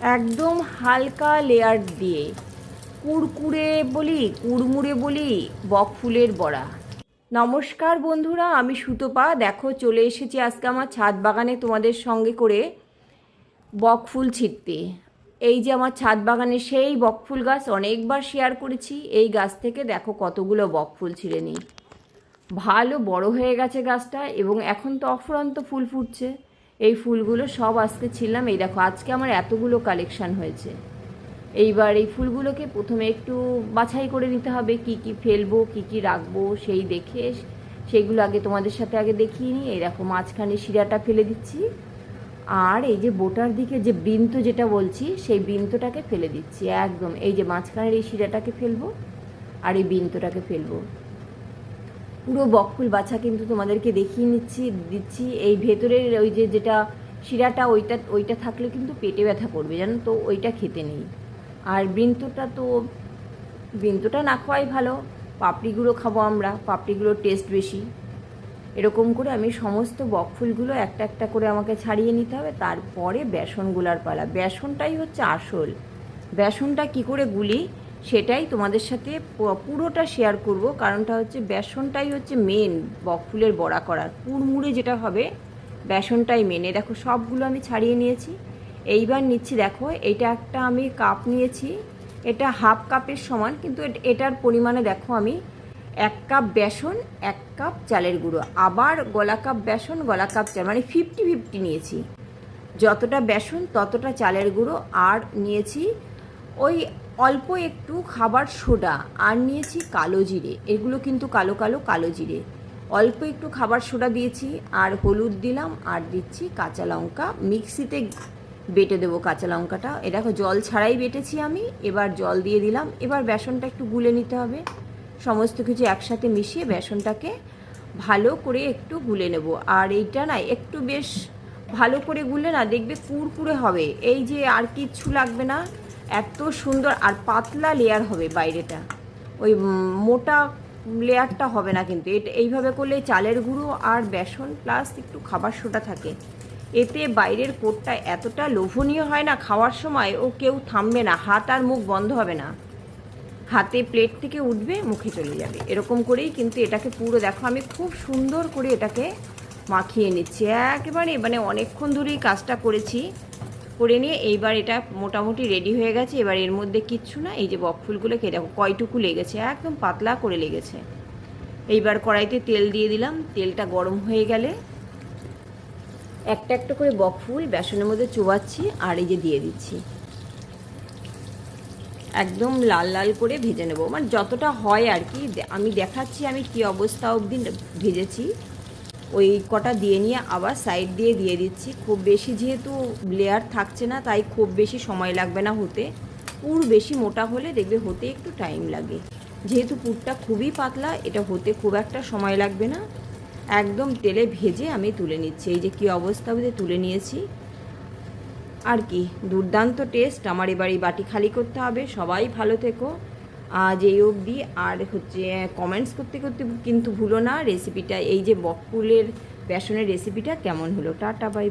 একদম হালকা লেয়ার দিয়ে। কুড়কুড়ে বলি, কুড়মুড়ে বলি, বক ফুলের বড়া। নমস্কার বন্ধুরা, আমি সুতপা। দেখো, চলে এসেছি আজকে আমার ছাদ বাগানে তোমাদের সঙ্গে করে বক ফুল ছিটতে এই যে আমার ছাদ বাগানে সেই বক ফুল গাছ অনেকবার শেয়ার করেছি। এই গাছ থেকে দেখো কতগুলো বক ফুল ছিঁড়ে নিই। ভালো বড় হয়ে গেছে গাছটা এবং এখন তো অফুরন্ত ফুল ফুটছে। এই ফুলগুলো সব আজকে ছিলাম, এই দেখো, আজকে আমার এতগুলো কালেকশান হয়েছে। এইবার এই ফুলগুলোকে প্রথমে একটু বাছাই করে নিতে হবে, কি কি ফেলব, কি কি রাখব, সেই দেখে সেইগুলো আগে তোমাদের সাথে আগে দেখিয়ে নিই। এই দেখো, মাঝখানে শিরাটা ফেলে দিচ্ছি, আর এই যে বোটার দিকে যে বৃন্ত যেটা বলছি, সেই বৃন্তটাকে ফেলে দিচ্ছি, একদম। এই যে মাঝখানের এই শিরাটাকে ফেলব, আর এই বৃন্তটাকে ফেলব। পুরো বকফুল বাছা কিন্তু তোমাদেরকে দেখিয়ে নিচ্ছি, দিচ্ছি। এই ভেতরের ওই যে যেটা শিরাটা, ওইটা ওইটা থাকলে কিন্তু পেটে ব্যথা করবে, জানো তো? ওইটা খেতে নেই। আর বৃন্তটা তো, বৃন্তটা না খাওয়াই ভালো। পাপড়িগুলো খাব আমরা, পাপড়িগুলোর টেস্ট বেশি। এরকম করে আমি সমস্ত বকফুলগুলো একটা একটা করে আমাকে ছাড়িয়ে নিতে হবে। তারপরে বেসনগুলার পালা। বেসনটাই হচ্ছে আসল। বেসনটা কি করে গুলি? সেটাই তোমাদের সাথে পুরোটা শেয়ার করব। কারণটা হচ্ছে বেসনটাই হচ্ছে মেন বকফুলের বড়া করার। কুড়মুড়ে যেটা হবে, বেসনটাই মেন দেখো, সবগুলো আমি ছাড়িয়ে নিয়েছি। এইবার নিচ্ছি, দেখো, এটা একটা আমি কাপ নিয়েছি। এটা হাফ কাপের সমান, কিন্তু এট- এটার পরিমাণে দেখো আমি এক কাপ বেসন, এক কাপ চালের গুঁড়ো। আবার গলা কাপ বেসন, গলা কাপ চাল মানে ফিফটি ফিফটি নিয়েছি। যতটা বেসন, ততটা চালের গুঁড়ো। আর নিয়েছি ওই অল্প একটু খাবার সোডা আর নিয়েছি কালো জিরে। এগুলো কিন্তু কালো কালো কালো জিরে। অল্প একটু খাবার সোডা দিয়েছি, আর হলুদ দিলাম, আর দিচ্ছি কাঁচা লঙ্কা। মিক্সিতে বেটে দেবো কাঁচা লঙ্কাটা। এটা জল ছাড়াই বেটেছি আমি। এবার জল দিয়ে দিলাম। এবার বেসনটা একটু গুলে নিতে হবে। সমস্ত কিছু একসাথে মিশিয়ে বেসনটাকে ভালো করে একটু গুলে নেব। আর এইটা না, একটু বেশ ভালো করে গুলে না, দেখবে কুড়কুড়ে হবে। এই যে আর কিচ্ছু লাগবে না। এত সুন্দর আর পাতলা লেয়ার হবে বাইরেটা। ওই মোটা লেয়ারটা হবে না কিন্তু। এটা, এইভাবে করলে চালের গুঁড়ো আর বেসন প্লাস একটু খাবার সোটা থাকে। এতে বাইরের কোটটা এতটা লোভনীয় হয় না খাওয়ার সময়, ও কেউ থামবে না, হাত আর মুখ বন্ধ হবে না। হাতে প্লেট থেকে উঠবে, মুখে চলে যাবে। এরকম করেই কিন্তু এটাকে পুরো দেখো, আমি খুব সুন্দর করে এটাকে মাখিয়ে নিচ্ছি। একেবারে মানে অনেকক্ষণ ধরেই কাজটা করেছি। করে নিয়ে এইবার এটা মোটামুটি রেডি হয়ে গেছে। এবার এর মধ্যে কিচ্ছু না, এই যে বকফুলগুলো খেয়ে দেখো কয়টুকু লেগেছে, একদম পাতলা করে লেগেছে। এইবার কড়াইতে তেল দিয়ে দিলাম, তেলটা গরম হয়ে গেলে একটা একটা করে বকফুল বেসনের মধ্যে চোবাচ্ছি আর এই যে দিয়ে দিচ্ছি। একদম লাল লাল করে ভেজে নেব। মানে যতটা হয় আর কি, আমি দেখাচ্ছি আমি কি অবস্থা অবধি ভেজেছি। ওই কটা দিয়ে নিয়ে আবার সাইড দিয়ে দিয়ে দিচ্ছি। খুব বেশি যেহেতু লেয়ার থাকছে না, তাই খুব বেশি সময় লাগবে না হতে। পুর বেশি মোটা হলে দেখবে হতে একটু টাইম লাগে। যেহেতু পুরটা খুবই পাতলা, এটা হতে খুব একটা সময় লাগবে না। একদম তেলে ভেজে আমি তুলে নিচ্ছি। এই যে কী অবস্থা অবধি তুলে নিয়েছি। আর কি, দুর্দান্ত টেস্ট আমার এবার এই বাটি খালি করতে হবে। সবাই ভালো থেকো। আজ এই অবধি, আর হচ্ছে কমেন্টস করতে করতে কিন্তু ভুলো না। রেসিপিটা এই যে বকফুলের বেসনের রেসিপিটা কেমন হলো? Tata bye bye